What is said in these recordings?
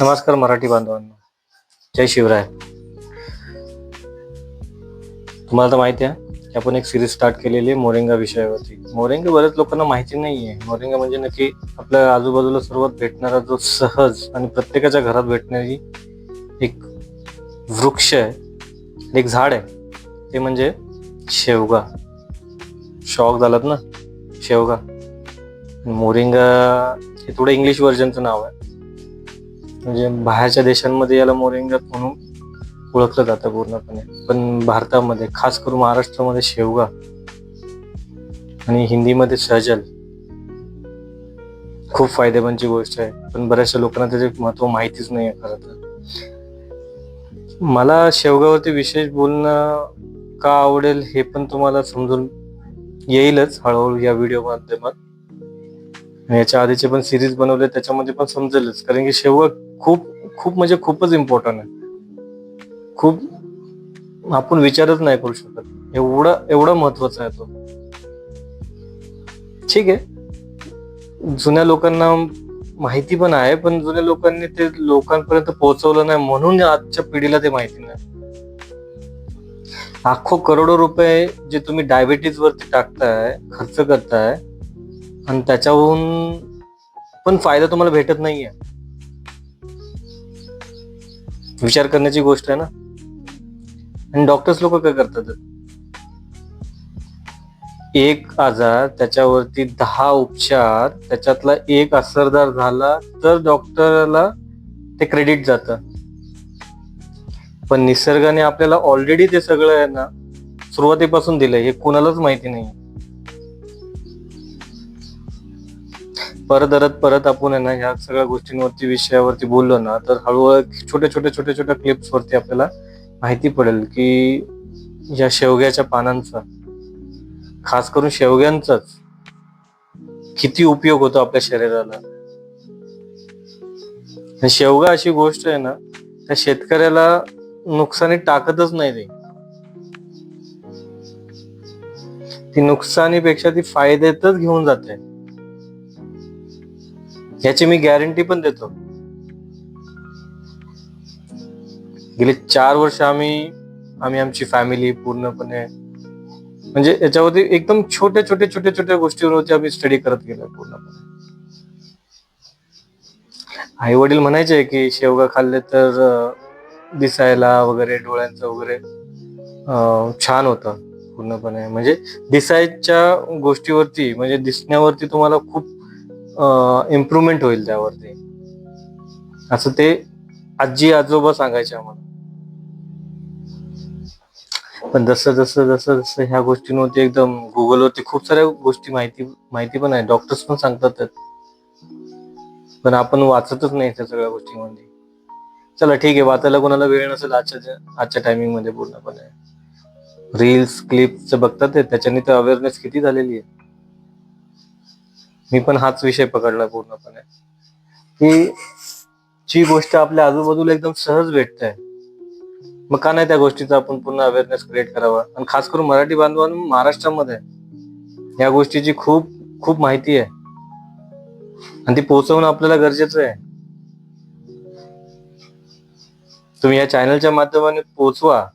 नमस्कार मराठी बांधवांनो. जय शिवराय. तुम्हाला तर माहिती आहे आपण एक सिरीज स्टार्ट केलेली आहे मोरिंगा विषयावरती. मोरिंगा बऱ्याच लोकांना माहिती नाही आहे मोरिंगा म्हणजे नक्की आपल्या आजूबाजूला सर्वात भेटणारा जो सहज आणि प्रत्येकाच्या घरात भेटणारी एक वृक्ष आहे एक झाड आहे ते म्हणजे शेवगा. शॉक झालात ना? शेवगा. मोरिंगा हे थोडं इंग्लिश व्हर्जनचं नाव आहे. म्हणजे बाहेरच्या देशांमध्ये याला मोरिंगा म्हणून ओळखलं जातं पूर्णपणे. पण भारतामध्ये खास करून महाराष्ट्रामध्ये शेवगा आणि हिंदीमध्ये सहजल खूप फायदेमंदची गोष्ट आहे. पण बऱ्याचशा लोकांना त्याचे महत्त्व माहितीच नाही आहे खरं तर. मला शेवगावरती विशेष बोलणं का आवडेल हे पण तुम्हाला समजून येईलच हळूहळू या व्हिडिओ माध्यमात. याच्या आधीचे पण सिरीज बनवले त्याच्यामध्ये पण समजेलच. कारण की शेवग खूप खूप म्हणजे खूपच इम्पॉर्टंट आहे. खूप आपण विचारच नाही करू शकत. एवढं एवढं महत्वाचं आहे तो. ठीक आहे. जुन्या लोकांना माहिती पण आहे पण जुन्या लोकांनी ते लोकांपर्यंत पोहोचवलं नाही म्हणून आजच्या पिढीला ते माहिती नाही. लाखो करोडो रुपये जे तुम्ही डायबिटीज वरती टाकताय खर्च करताय आणि त्याच्याहून पण फायदा तुम्हाला भेटत नाहीये. विचार करण्याची गोष्ट आहे ना? आणि डॉक्टर्स लोक काय करतात? एक आजार त्याच्यावरती दहा उपचार त्याच्यातला एक असरदार झाला तर डॉक्टरला ते क्रेडिट जात. पण निसर्गाने आपल्याला ऑलरेडी ते सगळं आहे ना सुरुवातीपासून दिलंय हे कुणालाच माहिती नाही परत परत आपण आहे ना ह्या सगळ्या गोष्टींवरती विषयावरती बोललो ना तर हळूहळू छोट्या छोट्या छोट्या छोट्या क्लिप्स वरती आपल्याला माहिती पडेल की या शेवग्याच्या पानांचा खास करून शेवग्यांचाच किती उपयोग होतो आपल्या शरीराला. शेवगा अशी गोष्ट आहे ना त्या शेतकऱ्याला नुकसानी टाकतच नाही ते. ती नुकसानीपेक्षा ती फायद्यातच घेऊन जाते. याची मी गॅरंटी पण देतो. गेले चार वर्ष आम्ही आम्ही आमची फॅमिली पूर्णपणे म्हणजे याच्यावरती एकदम छोट्या छोट्या छोट्या छोट्या गोष्टीवरती आम्ही स्टडी करत गेलो पूर्णपणे. आई वडील म्हणायचे की शेवगा खाल्ले तर दिसायला वगैरे डोळ्यांचं वगैरे छान होतं पूर्णपणे. म्हणजे दिसायच्या गोष्टीवरती म्हणजे दिसण्यावरती तुम्हाला खूप इम्प्रूव्हमेंट होईल त्यावरती. असं ते आजी आजोबा सांगायचे आम्हाला. पण जसं जसं जसं जसं ह्या गोष्टींवरती एकदम गुगलवरती खूप साऱ्या गोष्टी माहिती माहिती पण आहे. डॉक्टर्स पण सांगतात पण आपण वाचतच नाही त्या सगळ्या गोष्टींमध्ये. चला ठीक आहे वाचायला कोणाला वेळ नसेल आजच्या आजच्या टायमिंगमध्ये पूर्णपणे. रील्स क्लिप्स बघतात ते त्याच्याने तर अवेअरनेस किती झालेली आहे. मी पण हाच विषय पकडला पूर्णपणे. की जी गोष्ट आपल्या आजूबाजूला एकदम सहज भेटते मग का नाही त्या गोष्टीचा आपण पूर्ण अवेअरनेस क्रिएट करावा? आणि खास करून मराठी बांधवांना महाराष्ट्रामध्ये या गोष्टीची खूप खूप माहिती आहे. आणि ती पोहोचवणं आपल्याला गरजेचं आहे. तुम्ही या चॅनलच्या माध्यमाने पोहोचवा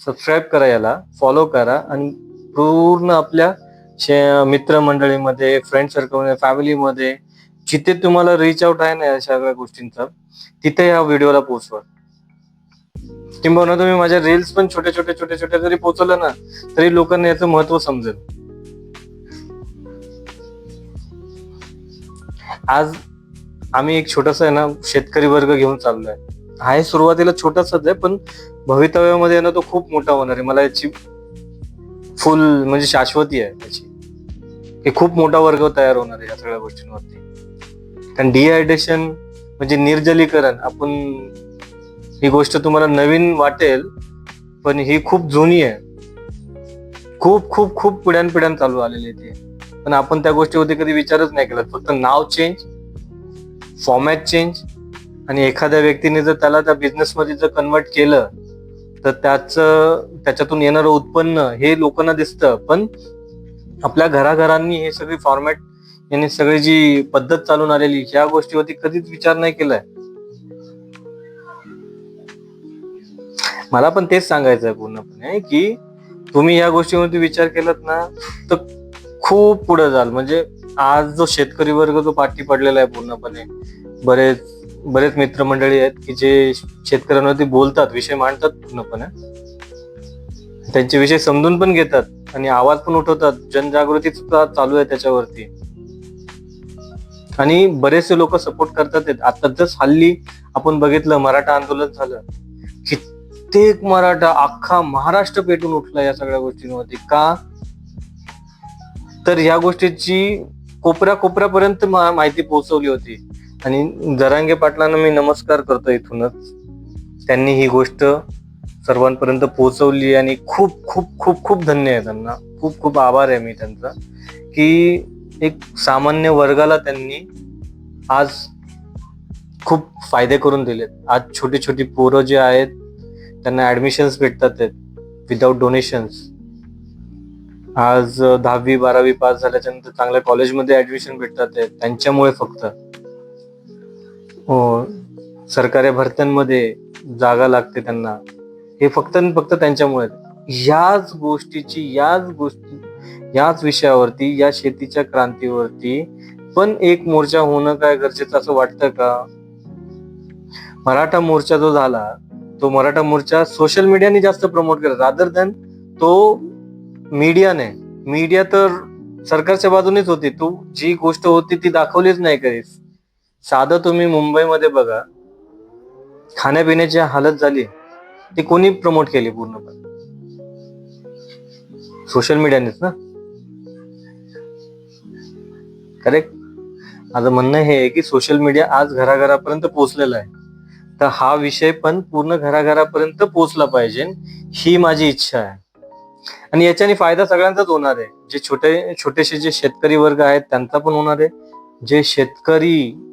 सबस्क्राईब करा याला फॉलो करा आणि पूर्ण आपल्या मित्रमंडळीमध्ये फ्रेंड सर्कलमध्ये फॅमिलीमध्ये जिथे तुम्हाला रिच आउट आहे ना या सगळ्या गोष्टींचा तिथे या व्हिडिओला पोहोचवा. किंबहुना तुम्ही माझ्या रील्स पण छोट्या छोट्या छोट्या छोट्या जरी पोहोचवल्या ना तरी लोकांना याचं महत्त्व समजेल. आज आम्ही एक छोटासा आहे ना शेतकरी वर्ग घेऊन चाललोय. आहे सुरुवातीला छोटासाच आहे पण भवितव्यामध्ये आहे ना तो खूप मोठा होणार आहे. मला याची फुल म्हणजे शाश्वती आहे त्याची. हे खूप मोठा वर्ग तयार होणार आहे या सगळ्या गोष्टींवरती. कारण डिहायड्रेशन म्हणजे निर्जलीकरण आपण ही गोष्ट तुम्हाला नवीन वाटेल पण ही खूप जुनी आहे. खूप खूप खूप पिढ्यानपिढ्यान चालू आलेली आहे ती. पण आपण त्या गोष्टीवरती कधी विचारच नाही केला. फक्त नाव चेंज फॉर्मॅट चेंज आणि एखाद्या व्यक्तीने जर त्याला त्या बिझनेसमध्ये जर कन्वर्ट केलं तर त्याचं त्याच्यातून येणारं उत्पन्न हे लोकांना दिसतं. पण आपल्या घराघरांनी हे सगळी फॉर्मॅट यांनी सगळी जी पद्धत चालून आलेली या गोष्टीवरती कधीच विचार नाही केलाय. मला पण तेच सांगायचं आहे पूर्णपणे की तुम्ही या गोष्टीवरती विचार केलात ना तर खूप पुढे जाल. म्हणजे आज जो शेतकरी वर्ग जो पाठी पडलेला आहे पूर्णपणे बरेच बरेच मित्रमंडळी आहेत की जे शेतकऱ्यांवरती बोलतात विषय मांडतात पूर्णपणे. त्यांचे विषय समजून पण घेतात आणि आवाज पण उठवतात. जनजागृती सुद्धा चालू आहे त्याच्यावरती. आणि बरेचसे लोक सपोर्ट करतात. आता जस हल्ली आपण बघितलं मराठा आंदोलन झालं. कित्येक मराठा अख्खा महाराष्ट्र पेटून उठला या सगळ्या गोष्टींवरती. का? तर या गोष्टीची कोपऱ्या कोपऱ्यापर्यंत मा- माहिती पोहोचवली होती. आणि जरांगे पाटलांना मी नमस्कार करतो इथूनच. त्यांनी ही गोष्ट सर्वांपर्यंत पोहोचवली आणि खूप खूप खूप खूप धन्य आहे त्यांना. खूप खूप आभार आहे मी त्यांचा. की एक सामान्य वर्गाला त्यांनी आज खूप फायदे करून दिलेत. आज छोटी छोटी पोरं जे आहेत त्यांना ॲडमिशन्स भेटतात विदाउट डोनेशन्स आज दहावी बारावी पास झाल्याच्यानंतर चांगल्या कॉलेजमध्ये ॲडमिशन भेटतात आहेत त्यांच्यामुळे फक्त. हो सरकारी भरत्यांमध्ये जागा लागते त्यांना. हे फक्त आणि फक्त त्यांच्यामुळे. याच गोष्टीची याच गोष्टी याच विषयावरती या शेतीच्या क्रांतीवरती पण एक मोर्चा होणं काय गरजेचं असं वाटतं का? मराठा मोर्चा जो झाला तो मराठा मोर्चा सोशल मीडियाने जास्त प्रमोट केला. रादर दॅन तो मीडियाने. मीडिया तर सरकारच्या बाजूनेच होती. तू जी गोष्ट होती ती दाखवलीच नाही कधीच. साधं तुम्ही मुंबईमध्ये बघा खाण्यापिण्याची हालत झाली ती कोणी प्रमोट केली पूर्णपणे? सोशल मीडियानेच ना? करेक्ट माझं म्हणणं हे आहे की सोशल मीडिया आज घराघरापर्यंत पोहोचलेला आहे. तर हा विषय पण पूर्ण घराघरापर्यंत पोहोचला पाहिजे ही माझी इच्छा आहे. आणि याच्याने फायदा सगळ्यांचाच होणार आहे. जे छोटे छोटेसे जे शेतकरी वर्ग आहेत त्यांचा पण होणार आहे. जे शेतकरी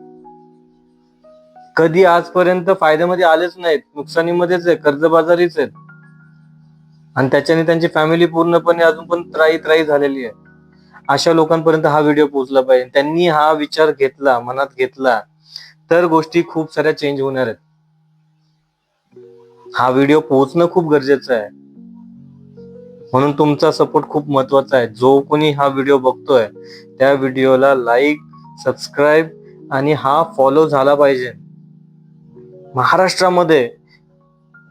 कधी आजपर्यंत फायद्यामध्ये आलेच नाहीत नुकसानीमध्येच आहे कर्जबाजारीच आहेत. आणि त्याच्याने त्यांची फॅमिली पूर्णपणे अजून पण त्राई त्राई झालेली आहे. अशा लोकांपर्यंत हा व्हिडिओ पोहोचला पाहिजे. त्यांनी हा विचार घेतला मनात घेतला तर गोष्टी खूप साऱ्या चेंज होणार आहेत. हा व्हिडिओ पोहोचणं खूप गरजेचं आहे. म्हणून तुमचा सपोर्ट खूप महत्त्वाचा आहे. जो कोणी हा व्हिडिओ बघतोय त्या व्हिडिओला लाईक सबस्क्राईब आणि हा फॉलो झाला पाहिजे. महाराष्ट्रामध्ये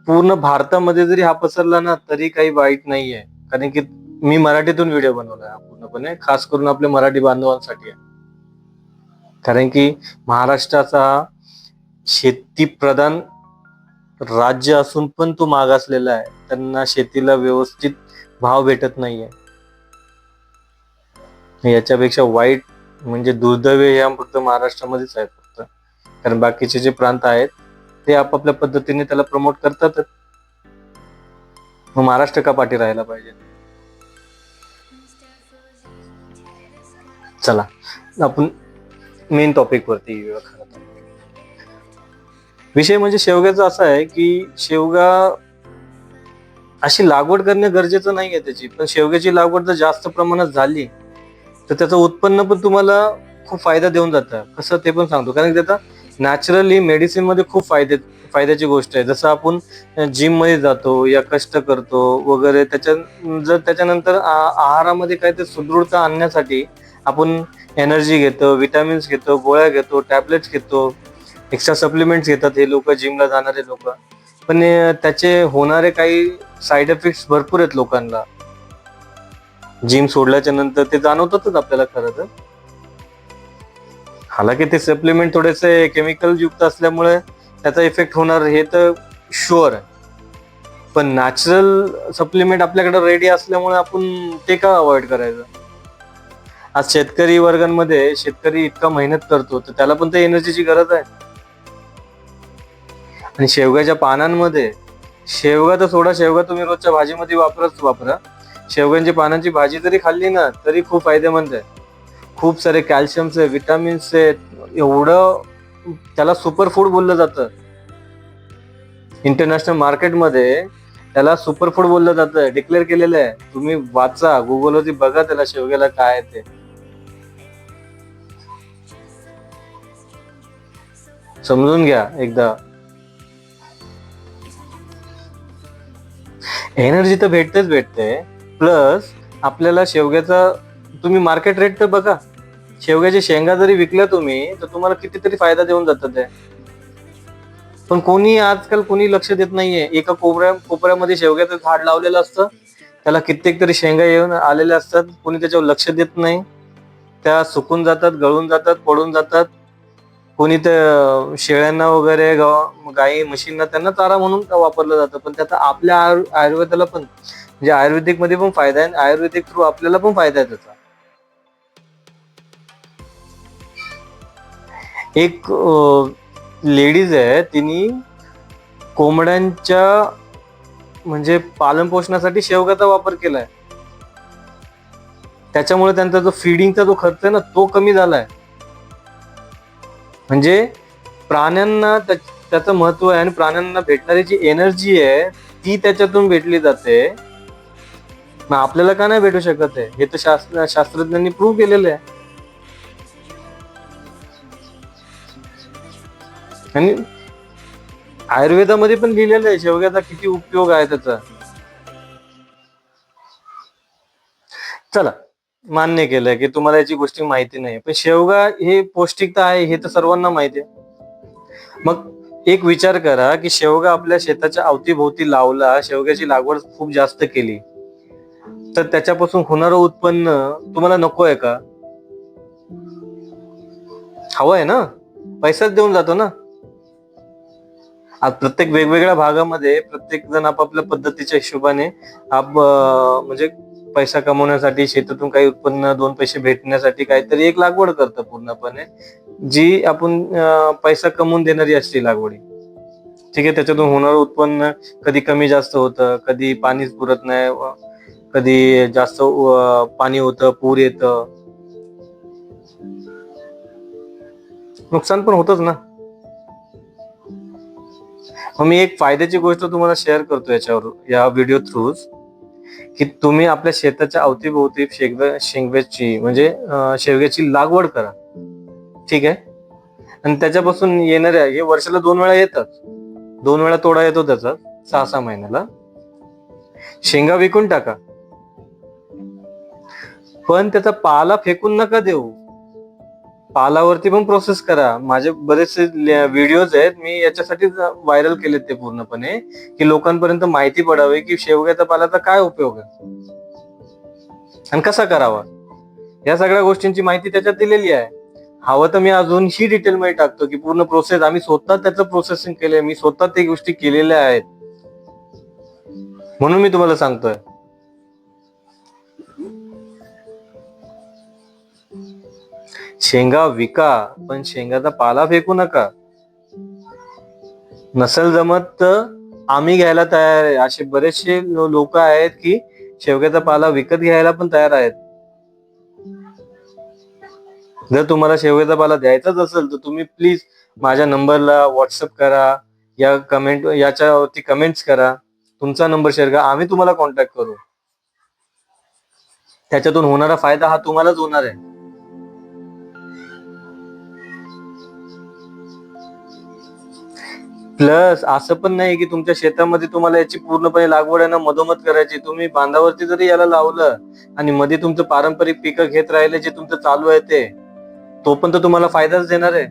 पूर्ण भारतामध्ये जरी हा पसरला ना तरी काही वाईट नाहीये. कारण की मी मराठीतून व्हिडिओ बनवला पूर्णपणे. खास करून आपल्या मराठी बांधवांसाठी आहे. कारण की महाराष्ट्राचा शेती प्रधान राज्य असून पण तो मागासलेला आहे. त्यांना शेतीला व्यवस्थित भाव भेटत नाहीये. याच्यापेक्षा वाईट म्हणजे दुर्दैव या फक्त महाराष्ट्रामध्येच आहेत फक्त. कारण बाकीचे जे प्रांत आहेत ते आपापल्या पद्धतीने त्याला प्रमोट करतात. मग महाराष्ट्र का पाठी राहायला पाहिजे? चला आपण मेन टॉपिक वरती येऊया खरं तर. विषय म्हणजे शेवग्याचा असा आहे की शेवगा अशी लागवड करणे गरजेचं नाहीये त्याची. पण शेवग्याची लागवड जर जास्त प्रमाणात झाली तर त्याचं उत्पन्न पण तुम्हाला खूप फायदा देऊन जातं. कसं ते पण सांगतो. कारण की त्याचा नॅचरली मेडिसिनमध्ये खूप फायदे फायद्याची गोष्ट आहे. जसं आपण जिममध्ये जातो या कष्ट करतो वगैरे त्याच्या जर त्याच्यानंतर आहारामध्ये काय ते सुदृढता आणण्यासाठी आपण एनर्जी घेतो विटॅमिन्स घेतो गोळ्या घेतो टॅबलेट्स घेतो एक्स्ट्रा सप्लिमेंट्स घेतात हे लोक जिमला जाणारे लोक. पण त्याचे होणारे काही साईड इफेक्ट भरपूर आहेत लोकांना. जिम सोडल्याच्या नंतर ते जाणवतातच आपल्याला खरं तर. हालाकी ते सप्लिमेंट थोडेसे केमिकल युक्त असल्यामुळे त्याचा इफेक्ट होणार हे तर शुअर आहे. पण नॅचरल सप्लिमेंट आपल्याकडे रेडी असल्यामुळे आपण ते का अवॉइड करायचं? आज शेतकरी वर्गांमध्ये शेतकरी इतका मेहनत करतो तर त्याला पण ते एनर्जीची गरज आहे. आणि शेवग्याच्या पानांमध्ये शेवगा तर सोडा शेवगा तुम्ही रोजच्या भाजीमध्ये वापरच वापरा. शेवग्यांची पानांची भाजी जरी खाल्ली ना तरी खूप फायदेमंद आहे. खूप सारे कॅल्शियम्स आहे विटामिन्स आहेत एवढं त्याला सुपर फूड बोललं जातं. इंटरनॅशनल मार्केटमध्ये त्याला सुपर फूड बोललं जातं. डिक्लेअर केलेलं आहे. तुम्ही वाचा गुगलवरती बघा त्याला शेवग्याला काय ते. समजून घ्या एकदा. एनर्जी तर भेटतेच भेटते. प्लस आपल्याला शेवग्याचा तुम्ही मार्केट रेट तर बघा. शेवग्याच्या शेंगा जरी विकल्या तुम्ही तर तुम्हाला कितीतरी फायदा देऊन जातात ते. पण कोणी आजकाल कोणी लक्ष देत नाहीये. एका कोपऱ्या कोपऱ्यामध्ये शेवग्याचं झाड लावलेलं असतं. त्याला कित्येक तरी शेंगा येऊन आलेल्या असतात. कोणी त्याच्यावर लक्ष देत नाही. त्या सुकून जातात गळून जातात पडून जातात. कोणी तर शेळ्यांना वगैरे गाई म्हशींना त्यांना चारा म्हणून वापरलं जातं. पण त्याचा आपल्या आयुर्वेदाला पण म्हणजे आयुर्वेदिकमध्ये पण फायदा आहे आयुर्वेदिक थ्रू आपल्याला पण फायदा आहे त्याचा. एक लेडीज आहे तिने कोंबड्यांच्या म्हणजे पालन पोषणासाठी शेवगाचा वापर केलाय. त्याच्यामुळे त्यांचा जो फिडिंगचा जो खर्च आहे ना तो कमी झालाय. म्हणजे प्राण्यांना त्याचं महत्त्व आहे आणि प्राण्यांना भेटणारी जी एनर्जी आहे ती त्याच्यातून भेटली जाते. मग आपल्याला का नाही भेटू शकत आहे? हे तर शास्त्र शास्त्रज्ञांनी प्रूव्ह केलेलं आहे. आणि आयुर्वेदामध्ये पण लिहिलेलं आहे शेवग्याचा किती उपयोग आहे त्याचा. चला मान्य केलंय की तुम्हाला याची गोष्टी माहिती नाही पण शेवगा हे पौष्टिकता आहे हे तर सर्वांना माहिती आहे. मग एक विचार करा की शेवगा आपल्या शेताच्या अवतीभोवती लावला शेवग्याची लागवड खूप जास्त केली तर त्याच्यापासून होणारं उत्पन्न तुम्हाला नको आहे का? हवं आहे ना? पैसाच देऊन जातो ना? प्रत्येक वेगवेगळ्या भागामध्ये प्रत्येक जण आपापल्या पद्धतीच्या हिशोबाने आप म्हणजे पैसा कमवण्यासाठी शेतातून काही उत्पन्न दोन पैसे भेटण्यासाठी काहीतरी एक लागवड करतं पूर्णपणे जी आपण पैसा कमवून देणारी असते लागवडी. ठीक आहे त्याच्यातून होणारं उत्पन्न कधी कमी जास्त होतं कधी पाणीच पुरत नाही कधी जास्त पाणी होतं पूर येतं. नुकसान पण होतच ना. मग मी एक फायद्याची गोष्ट तुम्हाला शेअर करतो याच्यावर या व्हिडिओ थ्रू की तुम्ही आपल्या शेताच्या अवतीभोवती शेंग शेंगव्याची म्हणजे शेवग्याची लागवड करा. ठीक आहे? आणि त्याच्यापासून येणाऱ्या हे वर्षाला दोन वेळा येतात. दोन वेळा तोडा येतो त्याचा सहा सहा महिन्याला. शेंगा विकून टाका. पण त्याचा पाला फेकून नका देऊ. पालावरती पण प्रोसेस करा. माझे बरेचसे व्हिडिओज आहेत. मी याच्यासाठी व्हायरल केलेत ते पूर्णपणे की लोकांपर्यंत माहिती पडावी की शेवग्याचा पालाचा काय उपयोग आहे? आणि कसा करावा? या सगळ्या गोष्टींची माहिती त्याच्यात दिलेली आहे. हवं तर मी अजून ही डिटेल मध्ये टाकतो की पूर्ण प्रोसेस आम्ही स्वतः त्याचं प्रोसेसिंग केलंय मी स्वतः ते गोष्टी केलेल्या आहेत. म्हणून मी तुम्हाला सांगतोय. शेंगा विका पण शेंगाचा पाला फेकू नका. नसल जमत तर आम्ही घ्यायला तयार आहे. असे बरेचसे लोक आहेत की शेवग्याचा पाला विकत घ्यायला पण तयार आहेत. जर तुम्हाला शेवग्याचा पाला द्यायचाच असेल तर तुम्ही प्लीज माझ्या नंबरला व्हॉट्सअप करा. या कमेंट याच्यावरती कमेंट्स करा. तुमचा नंबर शेअर करा. आम्ही तुम्हाला कॉन्टॅक्ट करू. त्याच्यातून होणारा फायदा हा तुम्हालाच होणार आहे. प्लस असं पण नाही की तुमच्या शेतामध्ये तुम्हाला याची पूर्णपणे लागवड आहे ना मधोमध करायची. तुम्ही बांधावरती जरी याला लावलं आणि मध्ये तुमचं पारंपरिक पिकं घेत राहिले जे तुमचं चालू आहे ते तो पण तर तुम्हाला फायदाच देणार आहे.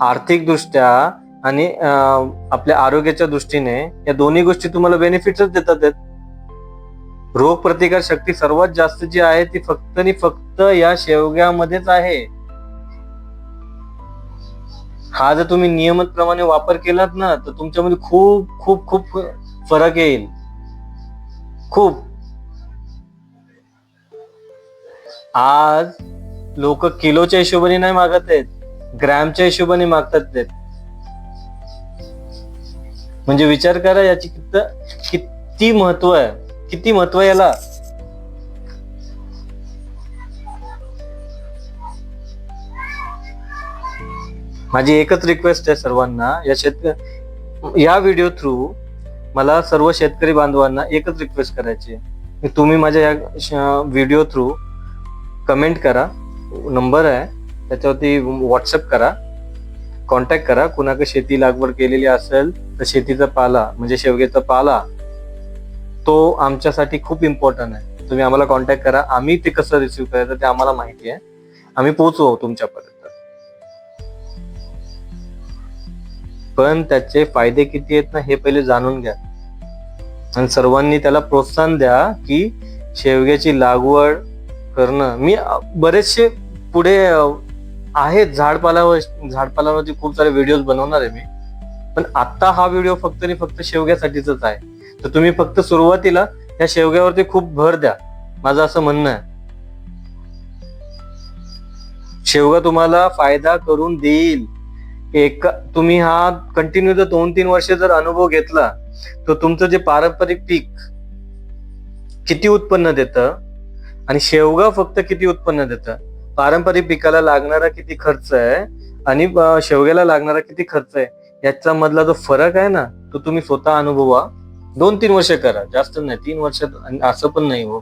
आर्थिक दृष्ट्या आणि आपल्या आरोग्याच्या दृष्टीने या दोन्ही गोष्टी तुम्हाला बेनिफिटच देतात आहेत. रोग प्रतिकार शक्ती सर्वात जास्त जी आहे ती फक्त आणि फक्त या शेवग्यामध्येच आहे. हा जर तुम्ही नियमितप्रमाणे वापर केलात ना तर तुमच्यामध्ये खूप खूप खूप फरक येईल. खूप. आज लोक किलोच्या हिशोबाने नाही मागत आहेत ग्रॅमच्या हिशोबाने मागतात ते. म्हणजे विचार करा याची कित किती महत्त्व आहे किती महत्त्व आहे याला. माझी एकच रिक्वेस्ट आहे सर्वांना. या शेतकरी या व्हिडिओ थ्रू मला सर्व शेतकरी बांधवांना एकच रिक्वेस्ट करायची आहे. तुम्ही माझ्या या व्हिडिओ थ्रू कमेंट करा. नंबर आहे. त्याच्यावरती व्हॉट्सअप करा. कॉन्टॅक्ट करा. कुणाकडे शेती लागवड केलेली असेल तर शेतीचा पाला म्हणजे शेवग्याचा पाला तो आमच्यासाठी खूप इम्पॉर्टंट आहे. तुम्ही आम्हाला कॉन्टॅक्ट करा. आम्ही ते कसं रिसिव्ह करायचं ते आम्हाला माहिती आहे. आम्ही पोहोचवू हो तुमच्यापर्यंत. पण त्याचे फायदे किती आहेत ना हे पहिले जाणून घ्या. आणि सर्वांनी त्याला प्रोत्साहन द्या की शेवग्याची लागवड करणं. मी बरेचसे पुढे आहेत झाडपालावर झाडपालावरती खूप सारे व्हिडिओ बनवणार आहे मी. पण आता हा व्हिडिओ फक्त आणि फक्त शेवग्यासाठीच आहे. तर तुम्ही फक्त सुरुवातीला या शेवग्यावरती खूप भर द्या. माझं असं म्हणणं आहे. शेवगा तुम्हाला फायदा करून देईल. एक तुम्ही हा कंटिन्यू जर दोन तीन वर्ष जर अनुभव घेतला तर तुमचं जे पारंपरिक पीक किती उत्पन्न देतं? आणि शेवगा फक्त किती उत्पन्न देतं? पारंपरिक पिकाला लागणारा किती खर्च आहे? आणि शेवग्याला लागणारा किती खर्च आहे? याचा मधला जो फरक आहे ना तो तुम्ही स्वतः अनुभवा. दोन तीन वर्ष करा. जास्त नाही तीन वर्ष असं पण नाही हो.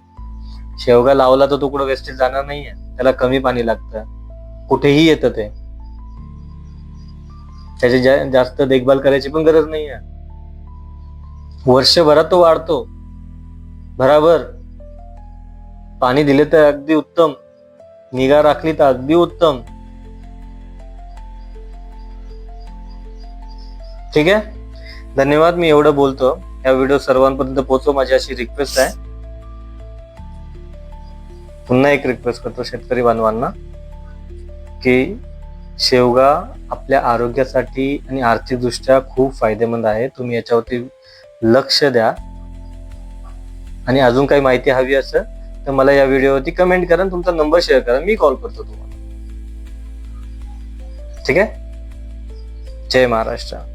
शेवगा लावला तर तो कुठं वेस्टेज जाणार नाहीये. त्याला कमी पाणी लागतं. कुठेही येतं ते. त्याची जा- जास्त देखभाल करायची पण गरज नाहीये वर्षभरात तो वाढतो. बराबर. पाणी दिले तर अगदी उत्तम. निगा राखली तर अगदी उत्तम. ठीक आहे? धन्यवाद मी एवढं बोलतो. या व्हिडिओ सर्वांपर्यंत पोहोचव माझी अशी रिक्वेस्ट आहे. पुन्हा एक रिक्वेस्ट करतो शेतकरी बांधवांना की शेवगा आपल्या आरोग्यासाठी आणि आर्थिकदृष्ट्या खूप फायदेमंद आहे. तुम्ही याच्यावरती लक्ष द्या. आणि अजून काही माहिती हवी असेल तर मला या व्हिडिओवरती कमेंट करा तुमचा नंबर शेअर करा. मी कॉल करतो तुम्हाला. ठीक आहे? जय महाराष्ट्र.